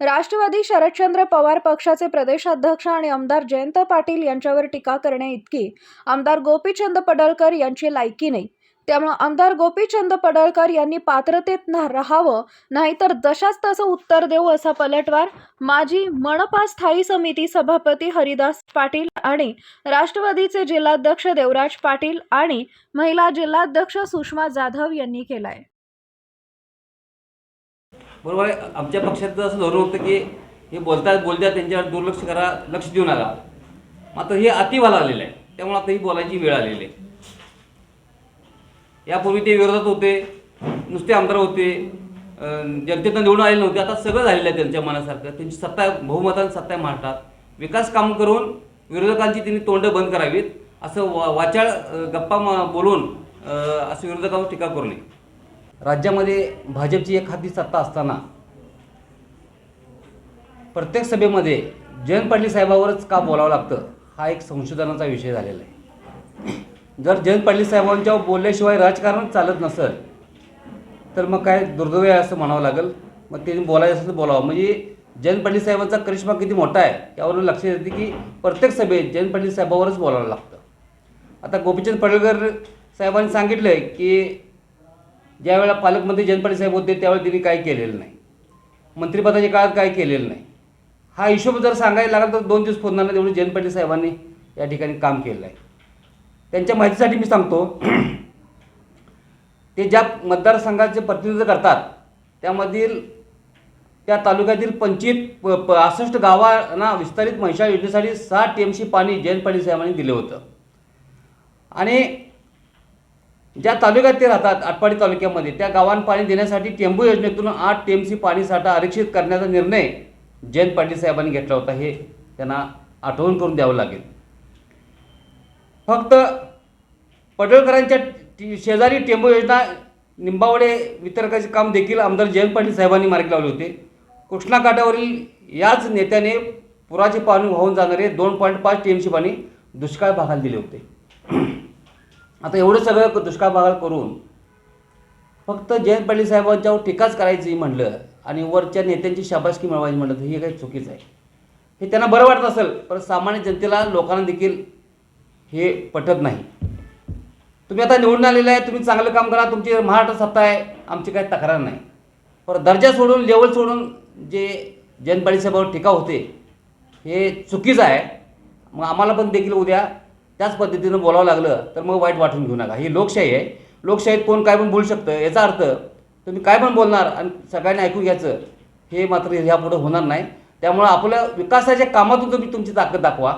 राष्ट्रवादी शरदचंद्र पवार पक्षाचे प्रदेशाध्यक्ष आणि आमदार जयंत पाटील यांच्यावर टीका करण्याइतकी आमदार गोपीचंद पडळकर यांची लायकी नाही. त्यामुळे आमदार गोपीचंद पडळकर यांनी पात्रतेत ना राहावं नाहीतर जशाच तसं उत्तर देऊ असा पलटवार माजी मनपा स्थायी समिती सभापती हरिदास पाटील आणि राष्ट्रवादीचे जिल्हाध्यक्ष देवराज पाटील आणि महिला जिल्हाध्यक्ष सुषमा जाधव यांनी केलाय. बरोबर आहे. आमच्या पक्षाचं असं धोरण होतं की हे बोलतात बोलतात त्यांच्यावर दुर्लक्ष करा लक्ष देऊ नका. मात्र हे अतिवाला आलेलं आहे. त्यामुळे आता ही बोलायची वेळ आलेली आहे. यापूर्वी ते विरोधात होते नुसते आमदार होते अं, जनतेतनं निवडून आलेले नव्हते आता सगळं झालेलं आहे त्यांच्या मनासारखं. त्यांची सत्ता आहे, बहुमताने सत्ता आहे महाराष्ट्रात. विकास काम करून विरोधकांची त्यांनी तोंड बंद करावीत असं वा वाचाळ गप्पा बोलून असं विरोधकांवर टीका करू नये. राज्यामध्ये भाजपची एक हाती सत्ता असताना प्रत्येक सभेमध्ये जयंत पाटील साहेबावरच का बोलावं लागतं हा एक संशोधनाचा विषय झालेला आहे. जर जयंत पाटील साहेबांच्या बोलल्याशिवाय राजकारणच चालत नसेल तर मग काय दुर्दैव आहे असं म्हणावं लागेल. मग त्यांनी बोलायचं असेल तर बोलावं. म्हणजे जयंत पाटील साहेबांचा करिश्मा किती मोठा आहे यावरून लक्ष येते की प्रत्येक सभेत जयंत पाटील साहेबावरच बोलावं लागतं. आता गोपीचंद पडळकर साहेबांनी सांगितलं आहे की ज्यावेळेला पालकमंत्री जयंत पाटील साहेब होते त्यावेळी त्यांनी काही केलेलं नाही. मंत्रिपदाच्या काळात काही केलेलं नाही. हा हिशोब जर सांगायला लागला तर दोन दिवस पुरणार नाही तेवढं जयंत पाटील साहेबांनी या ठिकाणी काम केलं आहे त्यांच्या माहितीसाठी मी सांगतो. ते ज्या मतदारसंघाचे प्रतिनिधित्व करतात त्यामधील त्या तालुक्यातील पंचवीस पासष्ट गावांना विस्तारित महिषा योजनेसाठी सहा टी एम सी पाणी जयंत पाटील साहेबांनी दिलं होतं. आणि ज्या तालुक्यात ते राहतात आटपाडी तालुक्यामध्ये त्या गावांना पाणी देण्यासाठी टेंबू योजनेतून आठ टी एम सी पाणीसाठा आरक्षित करण्याचा निर्णय जयंत पाटील साहेबांनी घेतला होता. हे त्यांना आठवण करून द्यावं लागेल. फक्त पडळकरांच्या टी- शेजारी टेंबू योजना निंबावडे वितरकाचे काम देखील आमदार जयंत पाटील साहेबांनी मार्गी लावले होते. कृष्णाकाठावरील याच नेत्याने पुराचे पाणी वाहून जाणारे दोन पॉईंट पाच टी एम सी पाणी दुष्काळ भागाला दिले होते. आता एवढं सगळं दुष्काळ भागाला करून फक्त जयंत पाटील साहेबांच्यावर टीकाच करायची म्हणलं आणि वरच्या नेत्यांची शाबासकी मिळवायची म्हणलं तर हे काही चुकीचं आहे. हे त्यांना बरं वाटत असेल पण सामान्य जनतेला लोकांना देखील हे पटत नाही. तुम्ही आता निवडून आलेले आहे तुम्ही चांगलं काम करा तुमची महाराष्ट्र सत्ता आहे आमची काही तक्रार नाही. पण दर्जा सोडून लेवल सोडून जे जयंत पाटील टीका होते हे चुकीचं आहे. मग आम्हाला पण देखील उद्या त्याच पद्धतीनं बोलावं लागलं तर मग वाईट वाटून घेऊ नका. ही लोकशाही आहे. लोकशाहीत कोण काय पण बोलू शकतं याचा अर्थ तुम्ही काय पण बोलणार आणि सगळ्यांनी ऐकून घ्यायचं हे मात्र ह्यापुढं होणार नाही. त्यामुळं आपलं विकासाच्या कामातून तुम्ही तुमची ताकद दाखवा.